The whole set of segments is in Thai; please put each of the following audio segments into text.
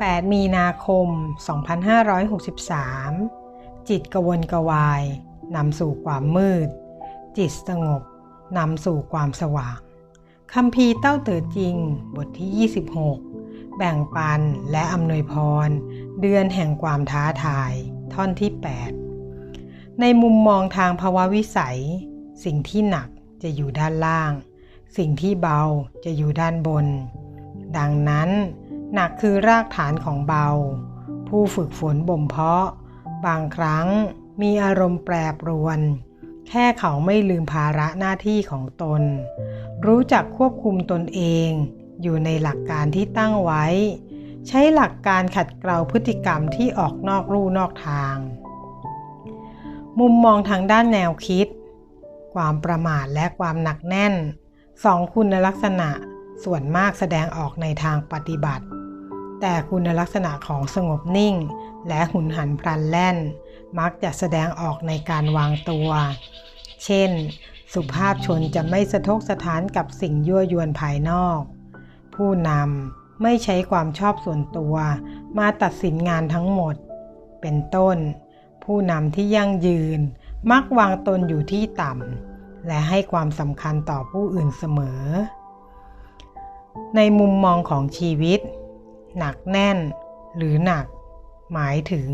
8 มีนาคม 2563 จิตกวนกวายนำสู่ความมืด จิตสงบนำสู่ความสว่างคำพีเต้าเต๋อจริง บทที่ 26 แบ่งปันและอำนวยพร เดือนแห่งความท้าทาย ท่อนที่ 8 ในมุมมองทางภาวะวิสัย สิ่งที่หนักจะอยู่ด้านล่าง สิ่งที่เบาจะอยู่ด้านบน ดังนั้น หนักคือรากฐานของเบา ผู้ฝึกฝนบ่มเพาะ บางครั้งมีอารมณ์แปรปรวน แค่เขาไม่ลืมภาระหน้าที่ของตน รู้จักควบคุมตนเอง อยู่ในหลักการที่ตั้งไว้ ใช้หลักการขัดเกลาพฤติกรรมที่ออกนอกรูนอกทาง มุมมองทางด้านแนวคิด ความประมาทและความหนักแน่นสองคุณลักษณะส่วนมากแสดงออกในทางปฏิบัติ แต่คุณลักษณะของสงบนิ่ง และหุนหันพลันแล่น มักจะแสดงออกในการวางตัว เช่น สุภาพชนจะไม่สะทกสะท้านกับสิ่งยั่วยวนภายนอก ผู้นำไม่ใช้ความชอบส่วนตัว มาตัดสินงานทั้งหมด เป็นต้น ผู้นำที่ยั่งยืน มักวางตนอยู่ที่ต่ำ และให้ความสำคัญต่อผู้อื่นเสมอ ในมุมมองของชีวิต หนักแน่น หรือหนัก หมายถึง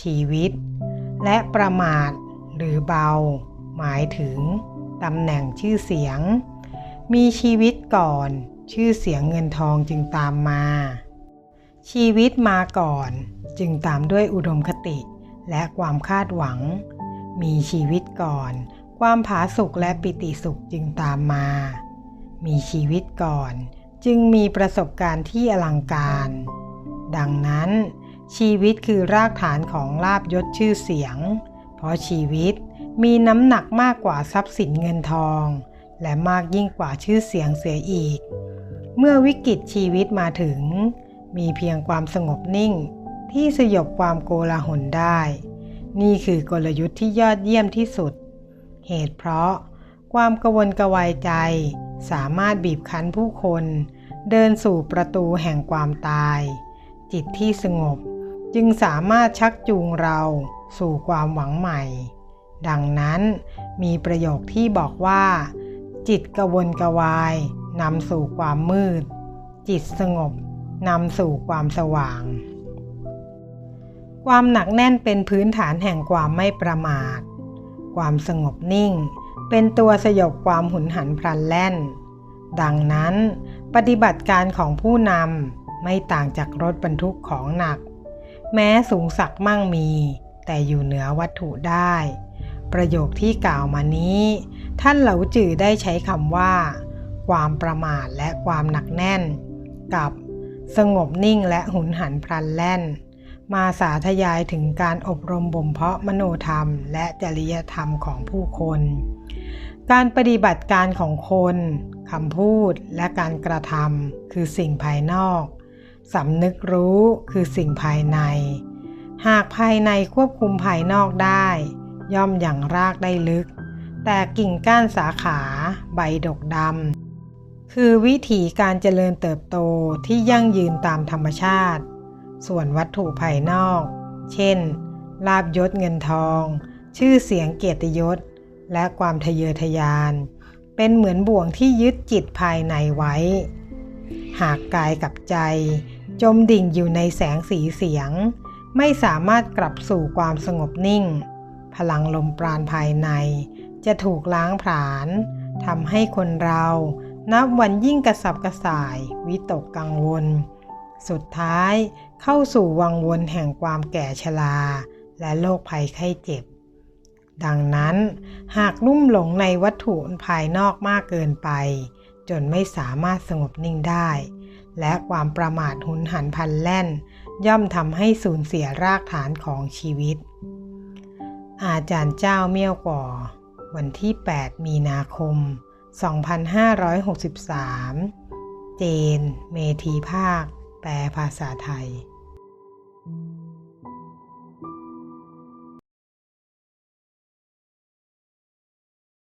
ชีวิต และประมาทหรือเบา หมายถึงตำแหน่งชื่อเสียง มีชีวิตก่อน ชื่อเสียงเงินทองจึงตามมา ชีวิตมาก่อน จึงตามด้วยอุดมคติและความคาดหวัง มีชีวิตก่อน ความผาสุกและปิติสุขจึงตามมา มีชีวิตก่อน จึงมีประสบการณ์ที่อลังการ ดังนั้น ชีวิตคือรากฐานของลาบยศชื่อเสียง เพราะชีวิตมีน้ำหนักมากกว่าทรัพย์สินเงินทอง และมากยิ่งกว่าชื่อเสียงเสียอีก เมื่อวิกฤตชีวิตมาถึง มีเพียงความสงบนิ่ง ที่สยบความโกลาหลได้ นี่คือกลยุทธ์ที่ยอดเยี่ยมที่สุด เหตุเพราะความกวนกวายใจสามารถบีบคั้นผู้คน เดินสู่ประตูแห่งความตาย จิตที่สงบจึงสามารถชักจูงเราสู่ความหวังใหม่ ดังนั้นมีประโยคที่บอกว่า จิตกวนกระวายนำสู่ความมืด จิตสงบนำสู่ความสว่าง ความหนักแน่นเป็นพื้นฐานแห่งความไม่ประมาท ความสงบนิ่ง เป็นตัวสยบความหุนหันพลันแล่น ดังนั้นปฏิบัติการของผู้นำไม่ต่างจากรถบรรทุกของหนัก แม้สูงสักมั่งมี แต่อยู่เหนือวัตถุได้ ประโยคที่กล่าวมานี้ ท่านเหลาจือได้ใช้คำว่า ความประมาทและความหนักแน่น กับ สงบนิ่งและหุนหันพลันแล่น มาสาธยายถึงการอบรมบ่มเพาะมโนธรรม และจริยธรรมของผู้คน การปฏิบัติการของคน คำพูดและการกระทำคือสิ่งภายนอกสำนึกรู้คือสิ่งภายใน หากภายในควบคุมภายนอกได้ ย่อมอย่างรากได้ลึก แต่กิ่งก้านสาขาใบดกดำคือวิถีการเจริญเติบโตที่ยั่งยืนตามธรรมชาติ ส่วนวัตถุภายนอก เช่น ลาบยศเงินทอง ชื่อเสียงเกียรติยศ และความทะเยอทะยาน เป็นเหมือนบ่วงที่ยึดจิตภายในไว้ หากกายกับใจ จมดิ่งอยู่ในแสงสีเสียง ไม่สามารถกลับสู่ความสงบนิ่ง พลังลมปราณภายใน จะถูกล้างผลาญทำให้คนเรานับวันยิ่งกระสับกระส่าย วิตกกังวล สุดท้ายเข้าสู่วังวนแห่งความแก่ชรา และโรคภัยไข้เจ็บ ดังนั้นหากลุ่มหลงในวัตถุภายนอกมากเกินไป จนไม่สามารถสงบนิ่งได้ และความประมาทหุนหันพันแล่น ย่อมทำให้สูญเสียรากฐานของชีวิต อาจารย์เจ้าเมี่ยวก่อ วันที่ 8 มีนาคม 2563 เจน เมธีภาค แปลภาษาไทย